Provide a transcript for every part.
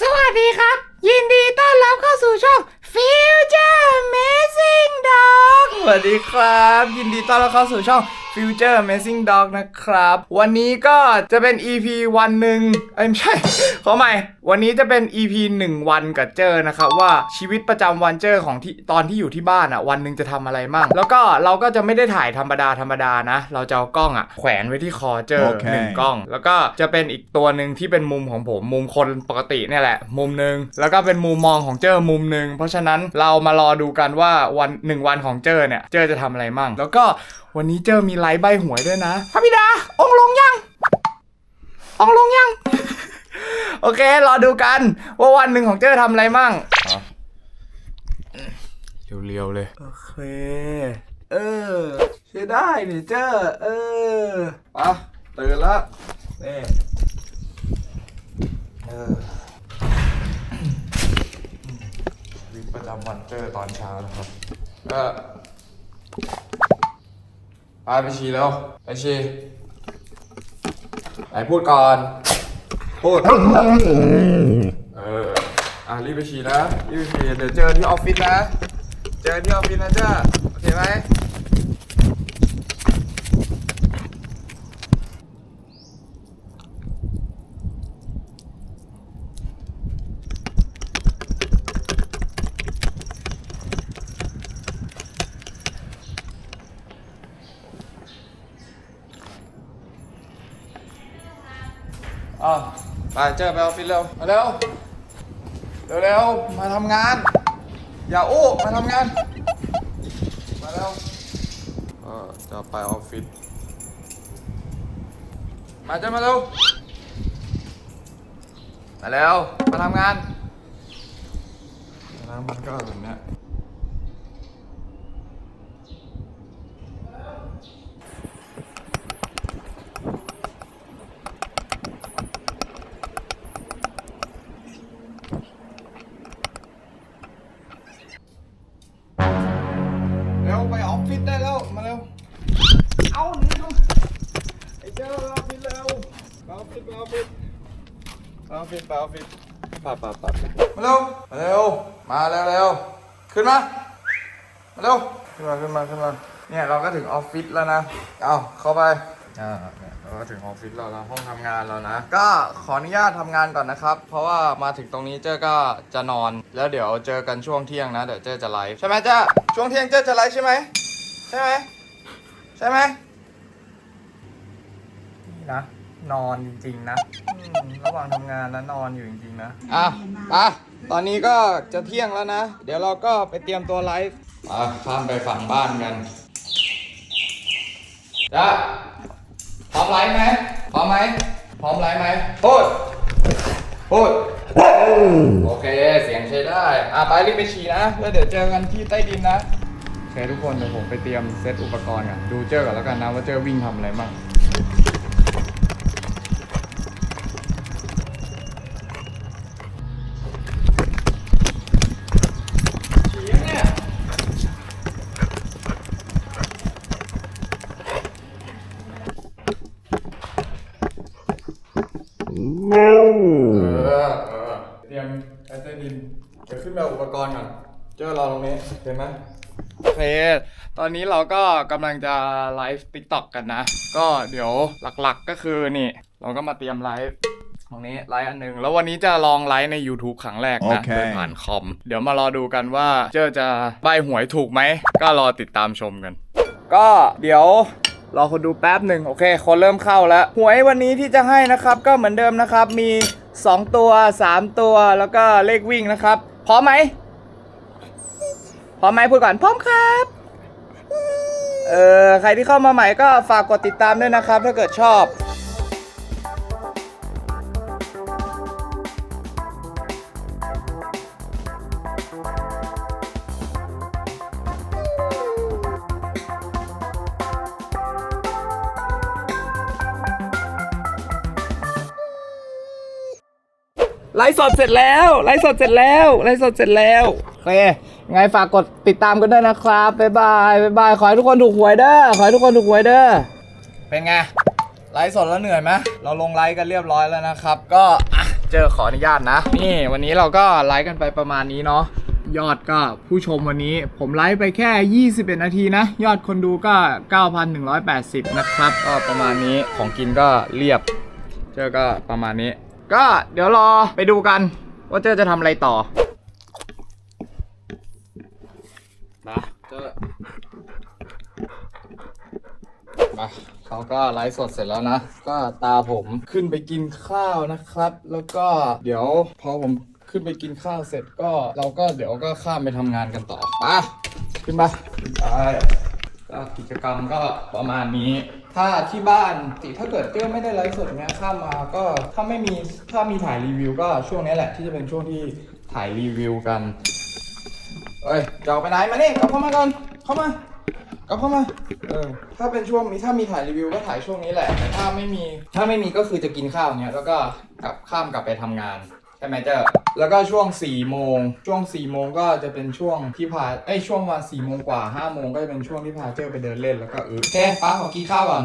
สวัสดีครับ ยินดีต้อนรับเข้าสู่ช่อง Future Amazing Dog สวัสดีครับ ยินดีต้อนรับเข้าสู่ช่อง Future Amazing Dog นะครับ วันนี้ก็จะเป็น EP วันหนึ่งเอ้ยไม่ใช่ ขอใหม่ วันนี้จะเป็น EP 1 วันกับเจอนะครับว่าชีวิตประจำวันเจอของที่ตอนที่อยู่ที่บ้านอะวันหนึ่งจะทำอะไรมั่งแล้วก็เราก็จะไม่ได้ถ่ายธรรมดาธรรมดานะ เราจะเอากล้องอะแขวนไว้ที่คอเจอโอเค หนึ่งกล้อง แล้วก็จะเป็นอีกตัวหนึ่งที่เป็นมุมของผมมุมคนปกติเนี่ยแหละ มุมหนึ่งแล้วก็เป็นมุมมองของเจอมุมหนึ่งเพราะฉะนั้นเรามารอดูกันว่าวันหนึ่งวันของเจอเนี่ยเจอจะทำอะไรมั่งแล้วก็ วันนี้เจอมีไลฟ์ใบหวยด้วยนะพระบิดา องค์ลงยัง องค์ลงยัง โอเค รอดูกัน ว่าวันหนึ่งของเจอทำอะไรมั่งเรียวๆเลย โอเค เออใช้ได้ดิเจอเออปะตื่นละนี่เออชีวิตประจำวันเจอตอนเช้านะครับก็ ไปไปฉีแล้วไปฉีไหนพูดก่อน พูด เออ อะรีบไปฉี่นะรีบไปฉี่เดี๋ยวเจอที่ออฟฟิศนะ เจอที่ออฟฟิศนะเจ้าโอเคไหม อะไป เจอไปออฟฟิศเร็วมาเร็วเร็วๆมาทำงาน อย่าอู้มาทำงาน มาเร็วเออจะไปออฟฟิศมาเจ้ามาเร็วมาแล้วมาทำงานแล้วมันก็แบบเนี้ ป่าป่าป่ามาเร็วมาเร็วมาเร็วเร็วขึ้นมามาเร็วขึ้นมาขึ้นมาขึ้นมาเนี่ยเราก็ถึงออฟฟิศแล้วนะเอาเข้าไปอ่าเนี่ยเราก็ถึงออฟฟิศเราแล้วห้องทำงานเรานะ ก็ขออนุญาตทำงานก่อนนะครับ เพราะว่ามาถึงตรงนี้เจ้าก็จะนอนแล้วเดี๋ยวเจอกันช่วงเที่ยงนะเดี๋ยวเจ้าจะไลฟ์ใช่ไหมเจ้าช่วงเที่ยงเจ้าจะไลฟ์ใช่ไหมใช่ไหมใช่ไหมนี่นะนอนจริงๆนะ ระหว่างทำงานนะนอนอยู่จริงๆนะ อะไปตอนนี้ก็จะเที่ยงแล้วนะ เดี๋ยวเราก็ไปเตรียมตัวไลฟ์อะข้ามไปฝั่งบ้านกันจ้าพร้อมไลฟ์ไหมพร้อมไหมพร้อมไลฟ์ไหมพูดพูดโอเค เสียงใช้ได้ อะไปรีบไปฉี่นะ แล้วเดี๋ยวเจอกันที่ใต้ดินนะโอเคทุกคนเดี๋ยวผมไปเตรียมเซตอุปกรณ์กันดูเจอก่อนแล้วกันนะว่าเจอวิ่งทำอะไรบ้าง อุปกรณ์ก่อน เจอเราตรงนี้เห็นไหมโอเค ตอนนี้เราก็กำลังจะไลฟ์ติ๊กต็อกกันนะ ก็เดี๋ยวหลักๆก็คือนี่ เราก็มาเตรียมไลฟ์ตรงนี้ไลฟ์อันหนึ่งแล้ววันนี้จะลองไลฟ์ใน YouTube ครั้งแรกนะ โอเค โดยผ่านคอม เดี๋ยวมารอดูกันว่าเจอจะใบหวยถูกไหม ก็รอติดตามชมกัน ก็เดี๋ยวรอคนดูแป๊บหนึ่งโอเค คนเริ่มเข้าแล้ว หวยวันนี้ที่จะให้นะครับ ก็เหมือนเดิมนะครับ มี 2 ตัว 3 ตัวแล้วก็เลขวิ่งนะครับ พร้อมไหมพร้อมไหมพูดก่อนพร้อมครับ เออใครที่เข้ามาใหม่ก็ฝากกดติดตามด้วยนะครับ ถ้าเกิดชอบ ไลฟ์สดเสร็จแล้วไลฟ์สดเสร็จแล้วไลฟ์สดเสร็จแล้วโอเคไงฝากกดติดตามกันด้วยนะครับบ๊ายบายบ๊ายบายขอให้ทุกคนถูกหวยเด้อขอให้ทุกคนถูกหวยเด้อเป็นไงไลฟ์สดแล้วเหนื่อยไหมเราลงไลฟ์กันเรียบร้อยแล้วนะครับ ก็อะเจเจอขออนุญาตนะ นี่วันนี้เราก็ไลฟ์กันไปประมาณนี้เนาะยอดก็ผู้ชมวันนี้ผมไลฟ์ไปแค่ 21 นาทีนะ ยอดคนดูก็ 9,180 นะครับ ก็ประมาณนี้ของกินก็เรียบ เจอก็ประมาณนี้ ก็เดี๋ยวรอไปดูกัน ว่าเจอจะทำอะไรต่อมาเจอมาเขาก็ไลฟ์สดเสร็จแล้วนะ ก็ตาผมขึ้นไปกินข้าวนะครับ แล้วก็เดี๋ยวพอผมขึ้นไปกินข้าวเสร็จก็เราก็เดี๋ยวก็ข้ามไปทำงานกันต่อไปขึ้นไปขึ้นไปก็กิจกรรมก็ประมาณนี้ ถ้าที่บ้านติถ้าเกิดเจ้าไม่ได้ไลฟ์สดเนี้ยข้ามมาก็ถ้าไม่มีถ้ามีถ่ายรีวิวก็ช่วงนี้แหละที่จะเป็นช่วงที่ถ่ายรีวิวกันเอ้ยจะออกไปไหนมานี่กลับเข้ามาก่อนเข้ามา กลับเข้ามาเออถ้าเป็นช่วงมีถ้ามีถ่ายรีวิวก็ถ่ายช่วงนี้แหละแต่ถ้าไม่มีถ้าไม่มีก็คือจะกินข้าวเนี้ยแล้วก็กลับข้ามกลับไปทำงาน ช่ไหมเจ้าแล้วก็ช่วง4ี่โมง ช่วง4ี่โมงก็จะเป็นช่วงที่พาเอ้ยช่วงวันสี่โมงกว่า5้าโมงก็จะเป็นช่วงที่พาเจ้าไปเดินเล่นแล้วก็เออโอเคป้าขอกินข้าวก่อน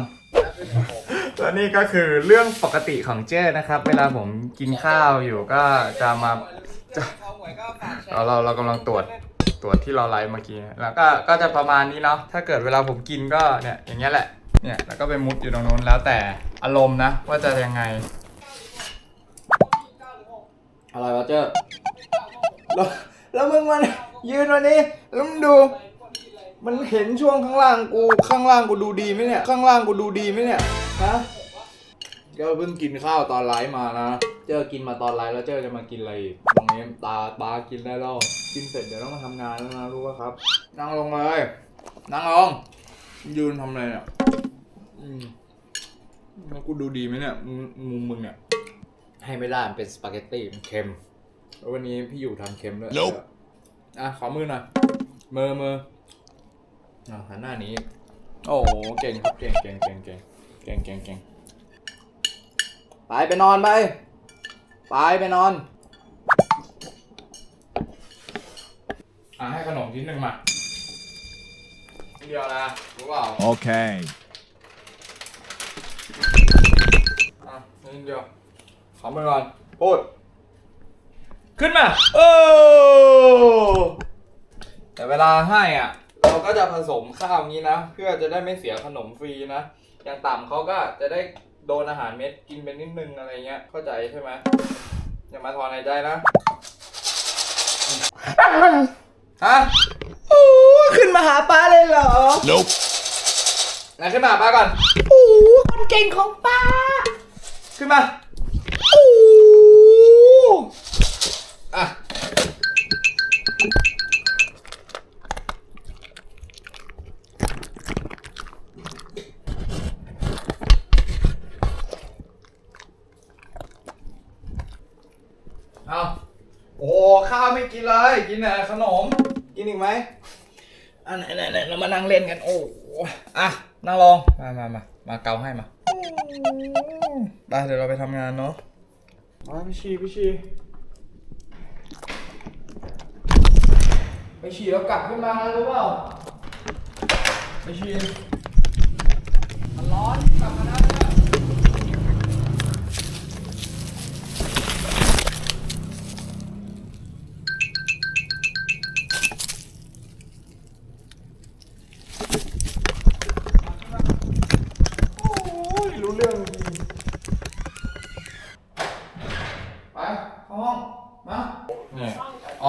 และนี่ก็คือเรื่องปกติของเจ้นะครับ เวลาผมกินข้าวอยู่ก็จะมาจะเราเราเรากำลังตรวจตรวจที่เราไลฟ์เมื่อกี้ แล้วก็ก็จะประมาณนี้เนาะ ถ้าเกิดเวลาผมกินก็เนี่ยอย่างเงี้ยแหละ เนี่ยแล้วก็ไปมุดอยู่ตรงนู้นแล้วแต่อารมณ์นะว่าจะยังไง อะไรวะเจ้าแล้วแล้วมึงมันยืนวันนี้แล้วมึงดู มันเห็นช่วงข้างล่างกูข้างล่างกูดูดีไหมเนี่ย ข้างล่างกูดูดีไหมเนี่ยฮะเจ้าเพิ่งกินข้าวตอนไลฟ์มานะ เจ้ากินมาตอนไลฟ์แล้วเจ้าจะมากินอะไรอีกตรงนี้ตาตากินได้แล้วกินเสร็จเดี๋ยวต้องมาทำงานแล้วนะรู้ป่ะครับ นั่งลงเลยนั่งลงยืนทำอะไรเนี่ยอืมแล้วกูดูดีไหมเนี่ยมุมมึงเนี่ย ให้ไม่ได้มันเป็นสปาเกตตี้มันเค็มแล้ววันนี้พี่อยู่ทำเค็มด้วย Nope อะขอมือหน่อยมือมืออะหันหน้านี้ โอ้โหเก่งครับเก่งเก่งเก่งเก่งเก่งเก่งเก่งไปไปนอนไปไปไปนอน อะให้ขนมชิ้นหนึ่งมาชิ้นเดียวนะรู้เปล่า Okay. อะนิดเดียว ขอมือก่อนพูดขึ้นมา โอ้แต่เวลาให้อะ เราก็จะผสมข้าวงี้นะ เพื่อจะได้ไม่เสียขนมฟรีนะ อย่างต่ำเขาก็จะได้โดนอาหารเม็ดกินไปนิดนึงอะไรเงี้ย เข้าใจใช่ไหมอย่ามาถอนหายใจนะ ฮะโอ้ขึ้นมาหาป้าเลยเหรอ Nope. ไหนขึ้นมาหาป้าก่อน โอ้คนเก่งของป้า ขึ้นมา เล่นกันโอ้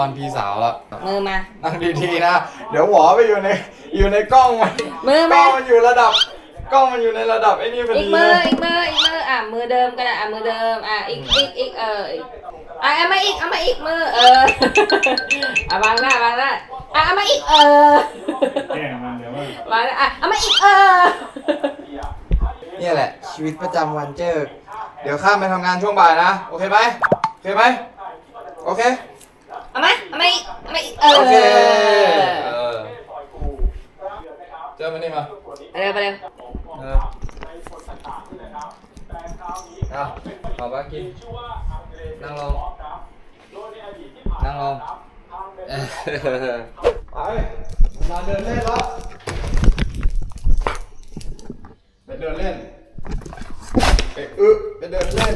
ออนพี่สาวแล้วมือมา นั่งดีๆนะ เดี๋ยวหวอไปอยู่ในอยู่ในกล้องมันมือกล้มาองมันอยู่ระดับ กล้องมันอยู่ในระดับไอ้นี่พออีกดีมือนะอีกมืออีกมืออะมือเดิมก็ได้อะมือเดิมอะอีกอีกอีกเอออีกอะเอามาอีกเอามาอีกมือเอออะวางหน้าวางหน้าอะเอามาอีกเออแกล้งมันเดี๋ยวมันวางหน้าอะเอามาอีกเออเนี่ยแหละ ชีวิตประจำวันเจอ เดี๋ยวข้ามไปทำงานช่วงบ่ายนะ โอเคไหมโอเคไหมโอเค เอามาเอามาอีก เอามาอีกเออโอเคเออเจอมานี่มาไปเร็วไปเร็วเออเอาขอบ้ากินนั่งลงนั่งลงเออไปมาเดินเล่นแล้วไปเดินเล่นไปอึไปเดินเล่น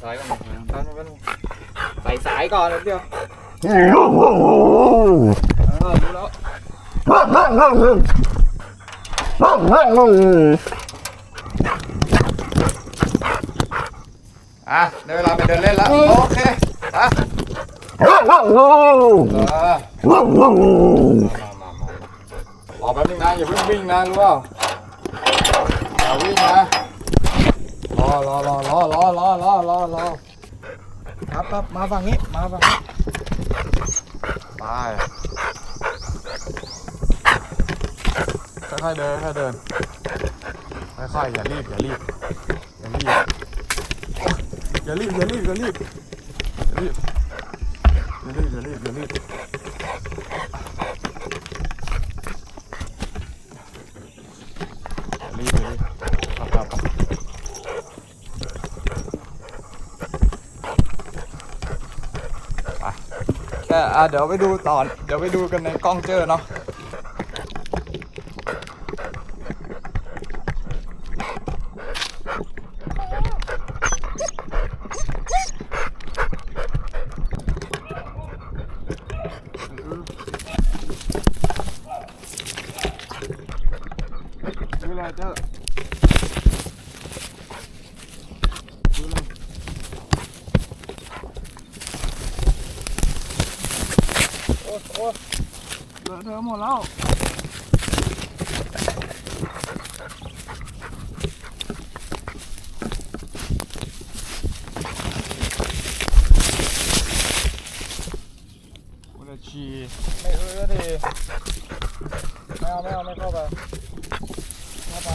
ใส่สายก่อนแป๊บนึงแป๊บนึงใส่สายก่อนเดี๋ยวเออรู้แล้วอะได้เวลาไปเดินเล่นแล้ว โอเคอะเออมามามามารอแป๊บนึงนะอย่าเพิ่งวิ่งนะรู้เปล่าอย่าวิ่งนะร อรอรอรอรอรอรอรอรอครับครับมาฝั่งนี้มาฝั่งนี้ไปค่อยๆเดินค่อยๆเดินค่อยๆอย่ารีบอย่ารีบอย่ารีบอย่ารีบอย่ารีบอย่ารีบอย่ารีบอย่ารีบอย่ารีบ อย่ารีบ อย่ารีบ อย่ารีบครับครับ แค่ อะเดี๋ยวไปดูต่อเดี๋ยวไปดูกันในกล้องเจอเนาะเจ้าดูอะไร โอ้โอ้ เลอะเทอะหมดแล้วกูจะฉี่ไม่เออดิไม่เอาไม่เอาไม่เข้าไปเข้าไป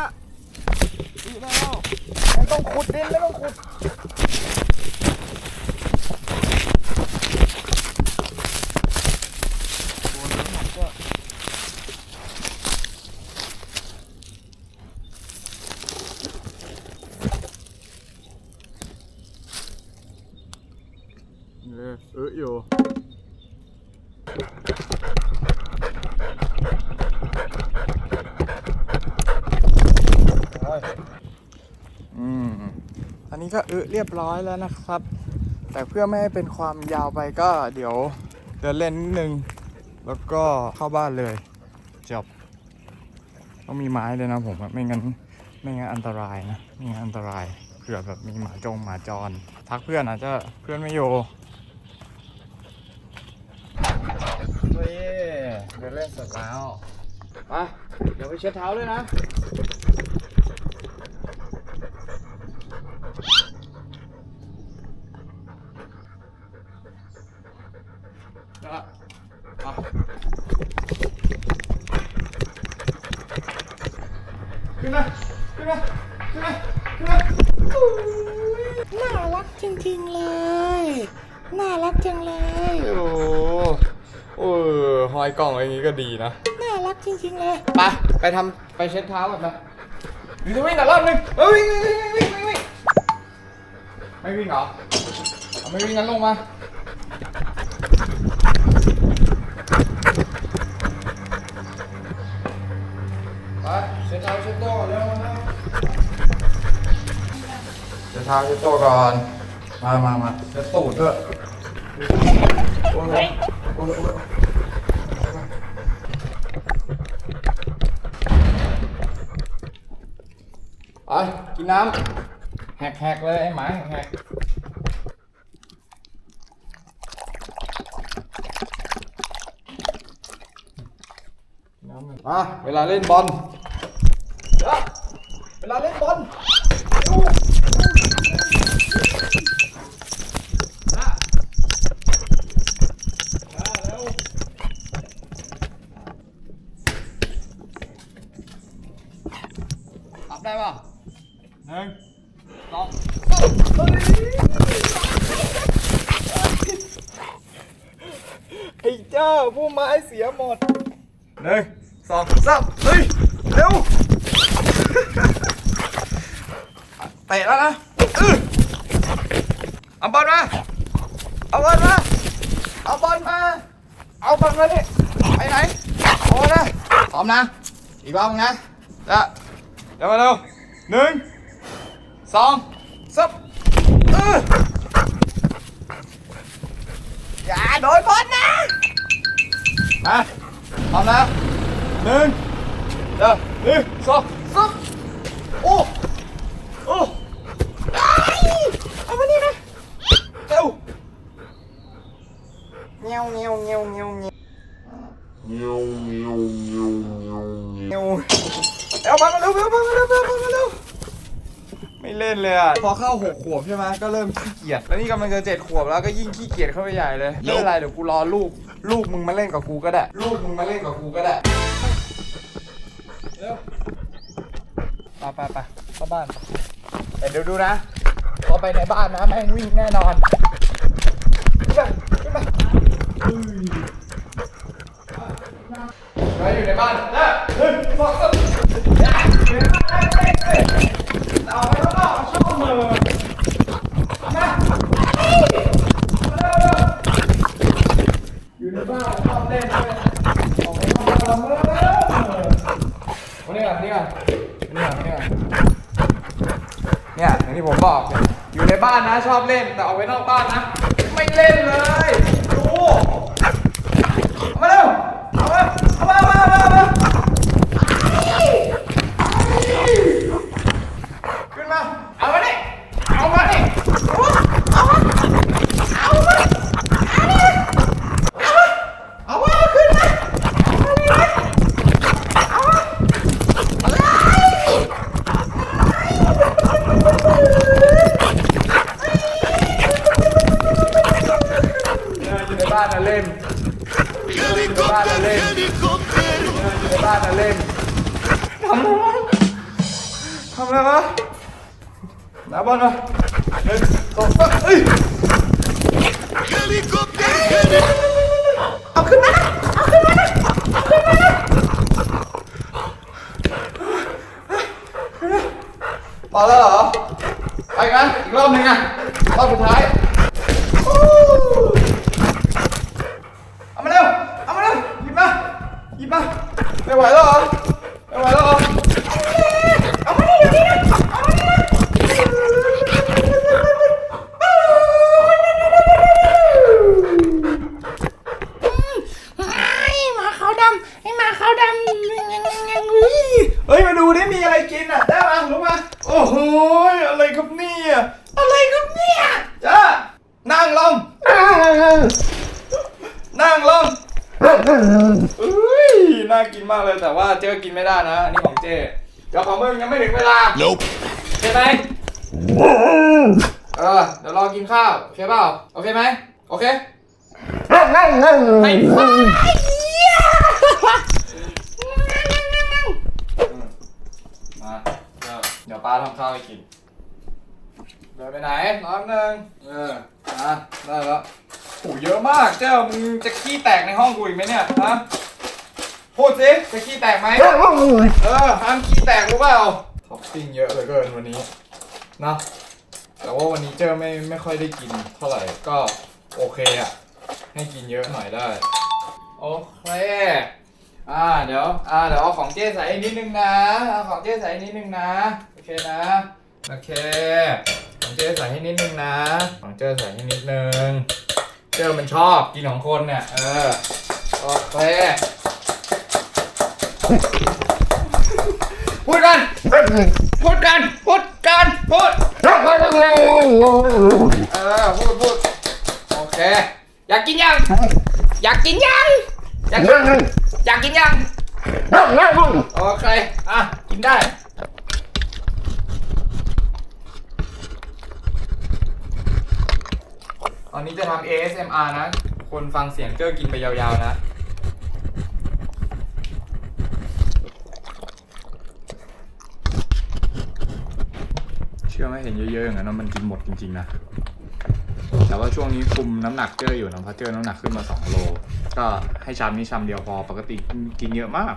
อะดีแล้วไม่ต้องขุดดินไม่ต้องขุด เออเอออยู่อืม อันนี้ก็เออเรี ยบร้อยแล้วนะครับ แต่เพื่อไม่ให้เป็นความยาวไปก็เดี๋ยวเดินเล่นนิดนึง แล้วก็เข้าบ้านเลยจบต้องมีไม้เลยนะผมไม่งั้นไม่งั้นอันตรายนะไม่งั้นอันตรายเผื่อแบบมีหมาจงหมาจร ทักเพื่อนอาจจะเพื่อนไม่อยู่เฮ้ยเดินเล่นเสร็จแล้วไปเดี๋ยวไปเช็ดเท้าด้วยนะอะขึ้นมาขึ้นมาขึ้นมาขึ้นมา น่ารักจริงๆเลย น่ารักจังเลย โอ้โห โอ้หอยกล่องอย่างงี้ก็ดีนะ น่ารักจริงๆเลย ไป ไปทำไปเช็ดเท้าก่อนนะหรือจะวิ่งแต่รอบนึงเอ้ยวิ่งวิ่งวิ่งวิ่งวิ่งวิ่งไม่วิ่งเหรอเอาไม่วิ่งงั้นลงมาไปเช็ดเท้าเช็ดตัวก่อนเร็วมาเร็วเช็ดเท้าเช็ดตัวก่อน มามามาเช็ดตูดด้วยโอ้ยโอ้ยโอ้ย ไปกินน้ำแหกๆเลยไอ้หมาแหกๆน้ำมันมาเวลาเล่นบอลเดี๋ยวเวลาเล่นบอล เฮ้ย เร็ว เตะแล้วนะอื้อเอาบอลมา เอาบอลมา เอาบอลมา เอาบอลมาดิไปไหนโอ้นะพร้อมนะ อีกรอบนึงนะจะเดี๋ยวมาเร็วหนึ่งสองสับอื้ออย่าโดนบอลนะนะพร้อมนะหนึ่งเดี๋ยวหนึ่ง สองสับโอ้โอ้ไอ้เอามานี่นะเร็วเงี้ยวเงี้ยวเงี้ยวเงี้ยวเงี้ยวเงี้ยวเอามาเร็วเร็วเร็วเร็วเร็วเร็วเร็วไม่เล่นเลยอะ พอเข้าหกขวบใช่ไหมก็เริ่มขี้เกียจ แล้วนี่กำลังจะเจ็ดขวบแล้วก็ยิ่งขี้เกียจเข้าไปใหญ่เลย ไม่เป็นไรเดี๋ยวกูรอลูก ลูกมึงมาเล่นกับกูก็ได้ ลูกมึงมาเล่นกับกูก็ได้เร็ว ไปไปไปเข้าบ้านแต่เดี๋ยวดูนะพอไปในบ้านนะแม่งวิ่งแน่นอนขึ้นมาขึ้นมาเราอยู่ในบ้านนะหนึ่งสองสามอยู่ในบ้านได้ได้ได้เอาไปข้างนอกชอบมือมาอยู่ในบ้านชอบเล่นด้วยออกไปข้างนอกมาวันนี้ก่อนนี่ก่อนนี่ก่อนนี่ก่อนเนี่ยอย่างที่ผม บอก อยู่ในบ้านนะชอบเล่นแต่ออกไปนอกบ้านนะ ไม่เล่นเลย ดู เอามาเร็วเอามาเอามาเอามาเอามาเอามาขึ้นมา เอามาดิเอามาดิเอามาเอามาเอามาเอามาเอามาขึ้นมาเอามาเอามาอยู่ในบ้านนะเล่น อยู่ในบ้านนะเล่น จะเล่นทำอะไรวะทำอะไรวะนับบอลมาหนึ่งสองสามเอ้ยเอาขึ้นมา เอาขึ้นมาเอาขึ้นมาพอแล้วเหรอ ไปกันอีกรอบหนึ่งอะ รอบสุดท้ายฮู้ เอามาเร็ว เอามาเร็ว หยิบมา หยิบมา ไม่ไหวแล้วเหรอ ไม่ไหวแล้วเหรอ เอามานี่เดี๋ยวนี้นะเอามานี่นะไอ้หมาขาวดำไอ้หมาขาวดำเฮ้ย มาดูดิมีอะไรกินอะ ได้มารู้มาโอ้โห อะไรครับเนี่ยอะไรครับเนี่ยจ้านั่งลง นั่งลงอุ้ย น่ากินมากเลยแต่ว่าเจ๊กินไม่ได้นะ อันนี้ของเจ๊เดี๋ยวของมึงยังไม่ถึงเวลา Nope. ใช่ไหม เออเดี๋ยวรอกินข้าว โอเคเปล่า โอเคไหม โอเค ไม่ไปมาเดี๋ยวเดี๋ยวป้าทำข้าวให้กิน เดินไปไหนน้องหนึ่งเออมาได้แล้วโหเยอะมากเจ้ามึงจะขี้แตกในห้องกูอีกไหมเนี่ยฮะพูดสิจะขี้แตกไหมเออห้ามขี้แตกรู้เปล่าท็อปปิ้งเยอะเหลือเกินวันนี้ เนอะแต่ว่าวันนี้เจ้าไม่ไม่ค่อยได้กินเท่าไหร่ก็โอเคอะให้กินเยอะหน่อยได้ โอเคอ่าเดี๋ยวอ่าเดี๋ยวเอาของเจ้ใส่อีกนิดนึงนะเอาของเจ้ใส่อีกนิดนึงนะโอเคนะโอเคของเจ้ใส่ให้นิดนึงนะของเจ้ใส่ให้นิดนึงเจ้ามันชอบกินของคนเนี่ยเออโอเคพูดกัน พูดกันพูดกันพูดเออพูดพูดโอเค อยากกินยัง อยากกินยัง อยากกินอยากกินยัง โอเค อะ กินได้ ตอนนี้จะทำ ASMR นะ คนฟังเสียงเจ้อกินไปยาวๆนะ เห็นเยอะๆอย่างนั้นมันกินหมดจริงๆนะแต่ว่าช่วงนี้คุมน้ำหนักเจออยู่นะเพราะเจอน้ำหนักขึ้นมา2โลก็ให้ชามนี้ชามเดียวพอปกติกินเยอะมาก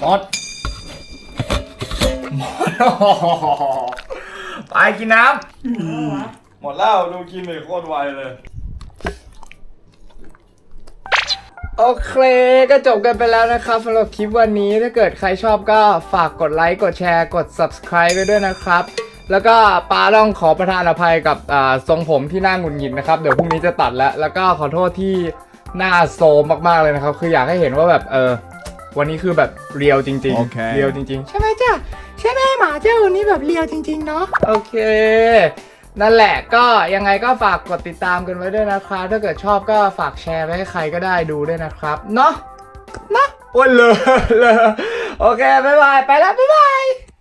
หมดหมดไปกินน้ำ มดแล้วดูกินเลยโคตรไวเลย โอเคก็จบกันไปแล้วนะครับสำหรับคลิปวันนี้ถ้าเกิดใครชอบก็ฝากกดไลค์กดแชร์กด subscribe ไปด้วยนะครับ แล้วก็ป้าต้องขอประทานอภัยกับอ่าทรงผมที่หน้าหงุดหงิดนะครับ เดี๋ยวพรุ่งนี้จะตัดแล้ว แล้วก็ขอโทษที่หน้าโซมมากๆเลยนะครับ คืออยากให้เห็นว่าแบบเออวันนี้คือแบบเรียวจริงโอเค ๆเรียวจริง ๆ ใช่ไหมจ้ะใช่ไหมหมาเจ้าวันนี้แบบเลียวจริง ๆ เนาะ โอเค นั่นแหละก็ยังไงก็ฝากกดติดตามกันไว้ด้วยนะครับ ถ้าเกิดชอบก็ฝากแชร์ไว้ให้ใครก็ได้ดูด้วยนะครับ เนาะเนาะโอ้ยเลยเลยโอเค บ๊ายบาย ไปแล้ว บ๊ายบาย